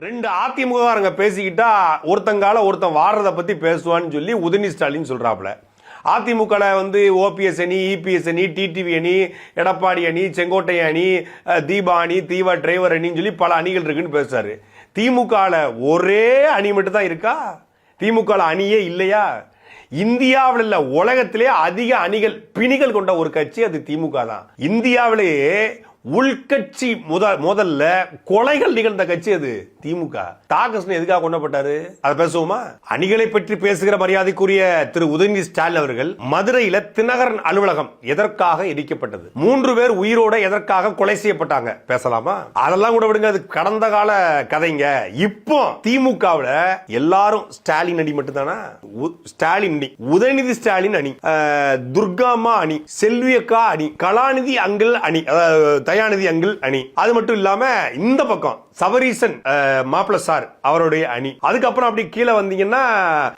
ரெண்டு அதிமுககாரங்க பேசிக்கிட்டா ஒருத்தங்கால ஒருத்தன் வாடுறத பத்தி பேசுவான்னு சொல்லி உதயநிதி ஸ்டாலின் சொல்றாப்ல அதிமுகவில் வந்து ஓபிஎஸ் அணி இபிஎஸ் அணி டிடிவி அணி எடப்பாடி அணி செங்கோட்டை அணி தீபா அணி தீபா டிரைவர் அணின்னு சொல்லி பல அணிகள் இருக்குன்னு பேசுறாரு. திமுகவில் ஒரே அணி மட்டும் தான் இருக்கா? திமுக அணியே இல்லையா? இந்தியாவில் இல்ல உலகத்திலே அதிக அணிகள் பிணிகள் கொண்ட ஒரு கட்சி அது திமுக தான் இந்தியாவிலேயே உள்கட்சி முத முதல்ல கொலைகள் நிகழ்ந்த கட்சி அது திமுக. தாகஸ்னு எதுக்காக கொண்டப்பட்டாரு அதை பேசுவோமா? அணிகளை பற்றி பேசுகிற மரியாதைக்குரிய திரு உதயநிதி ஸ்டாலின் அவர்கள் மதுரையில தினகரன் அலுவலகம் எதற்காக இடிக்கப்பட்டது? மூன்று பேர் உயிரோட எதற்காக கொலை செய்யப்பட்டாங்க? பேசலாமா? அதெல்லாம் கூட விடுங்க அது கடந்த கால கதைங்க. இப்போ திமுகவுல எல்லாரும் ஸ்டாலின் அணி மட்டும்தானா? உ- ஸ்டாலின் அணி உதயநிதி ஸ்டாலின் அணி துர்காமா அணி செல்வியக்கா அணி கலாநிதி அங்கிள் அணி அதாவது தயாநிதி அங்கிள் அணி. அது மட்டும் இல்லாம இந்த பக்கம் சபரீசன் மாப்பிள சார் அவருடைய அணி. அதுக்கப்புறம் அப்படி கீழே வந்தீங்கன்னா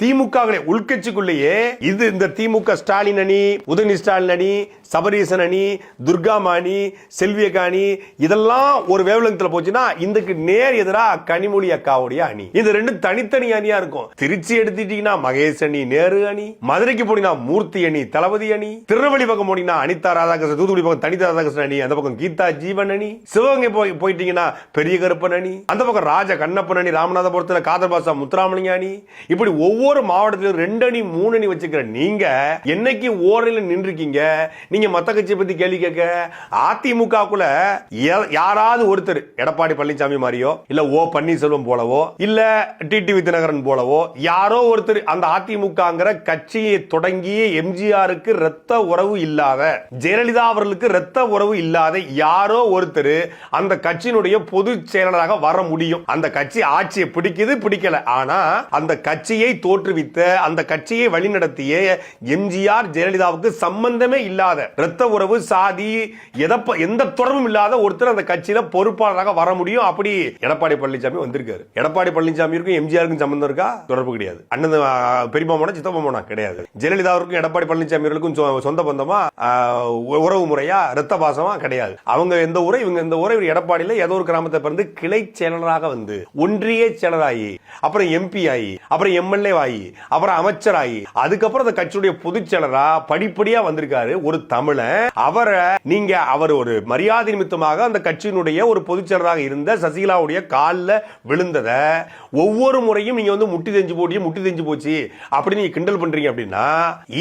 திமுக உள்கட்சிக்குள்ளேயே இது இந்த திமுக ஸ்டாலின் அணி உதயநிதி ஸ்டாலின் அணி சபரீசன் அணி துர்காமா அணி செல்வியக்கா அணி இதெல்லாம் ஒரு வேவலங்கத்துல போச்சுன்னா இதுக்கு நேர் எதிரா கனிமொழி அக்காவுடைய அணி. இது ரெண்டும் தனித்தனி அணியா இருக்கும். திருச்சி எடுத்துட்டீங்கன்னா மகேஷ் அணி நேரு அணி. மதுரைக்கு போனீங்கன்னா மூர்த்தி அணி தளபதி அணி. திருநெல்வேலி பக்கம் போனீங்கன்னா அனிதா ராதாகிருஷ்ணன் தூத்துக்குடி பக்கம் தனிதா ராதாகிருஷ்ணன் அணி அந்த பக்கம் கீதா ஜீவன் அணி. சிவகங்கை போய் போயிட்டீங்கன்னா பெரிய கருப்பன் அணி அந்த பக்கம் ராஜ கண்ணப்பன் ராமநாதபுரத்தில் ராமநாதபுரத்துல காதர் பாசா முத்துராமலிங்க அணி இப்படி ஒவ்வொரு மாவட்டத்திலும் ரெண்டு அணி மூணு அணி வச்சுக்கிற நீங்க என்னைக்கு ஓரணில நின்றுக்கீங்க நீங்க மத்த கட்சியை பத்தி கேள்வி கேட்க அதிமுகக்குள்ள யா- யாராவது ஒருத்தர் எடப்பாடி பழனிசாமி மாதிரியோ இல்ல ஓ பன்னீர்செல்வம் போலவோ இல்ல டிடி வித்யநகரன் போலவோ யாரோ ஒருத்தர் அந்த அதிமுகங்கிற கட்சியை தொடங்கிய எம்ஜிஆருக்கு ரத்த உறவு இல்லாத ஜெயலலிதா அவர்களுக்கு ரத்த உறவு இல்லாத யாரோ ஒருத்தர் அந்த கட்சியினுடைய பொதுச் செயலாளர் செயலராக வர முடியும். அந்த கட்சி ஆட்சியை பிடிக்குது பிடிக்கல. ஆனா அந்த கட்சியை தோற்றுவித்த அந்த கட்சியை வழிநடத்திய எம்ஜிஆர் ஜெயலலிதாவுக்கு சம்பந்தமே இல்லாத ரத்த உறவு சாதி எதப்ப எந்த தொடர்பும் இல்லாத ஒருத்தர் அந்த கட்சியில பொறுப்பாளராக வர முடியும். அப்படி எடப்பாடி பழனிசாமி வந்திருக்காரு. எடப்பாடி பழனிசாமிக்கும் எம்ஜிஆருக்கும் சம்பந்தம் இருக்கா? தொடர்பு கிடையாது. அண்ணன் பெரியமாமனா பெரியப்பா சித்தப்பா கிடையாது. ஜெயலலிதாவுக்கும் எடப்பாடி பழனிசாமிகளுக்கும் சொந்த பந்தமா உறவு முறையா ரத்த பாசமா கிடையாது. அவங்க எந்த ஊரை இவங்க எந்த ஊரை இவர் ஏதோ ஒரு கிராமத்தை பிறந்து கிளை செயலராக வந்து ஒன்றிய செயலராகி அப்புறம் எம்பி ஆகி அப்புறம் எம்எல்ஏ ஆகி அப்புறம் அமைச்சராகி அதுக்கப்புறம் அந்த கட்சியுடைய பொதுச் செயலரா படிப்படியா வந்திருக்காரு ஒரு தமிழன். அவரை நீங்க அவர் ஒரு மரியாதை நிமித்தமாக அந்த கட்சியினுடைய ஒரு பொதுச் செயலராக இருந்த சசிகலாவுடைய காலில் விழுந்தத ஒவ்வொரு முறையும் நீங்க வந்து முட்டி தெஞ்சு போட்டி முட்டி தெஞ்சு போச்சு அப்படி நீங்க கிண்டல் பண்றீங்க அப்படின்னா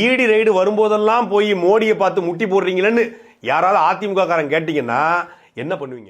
ஈடி ரைடு வரும்போதெல்லாம் போய் மோடியை பார்த்து முட்டி போடுறீங்களேன்னு யாராவது அதிமுக காரன் கேட்டீங்கன்னா என்ன பண்ணுவீங்க?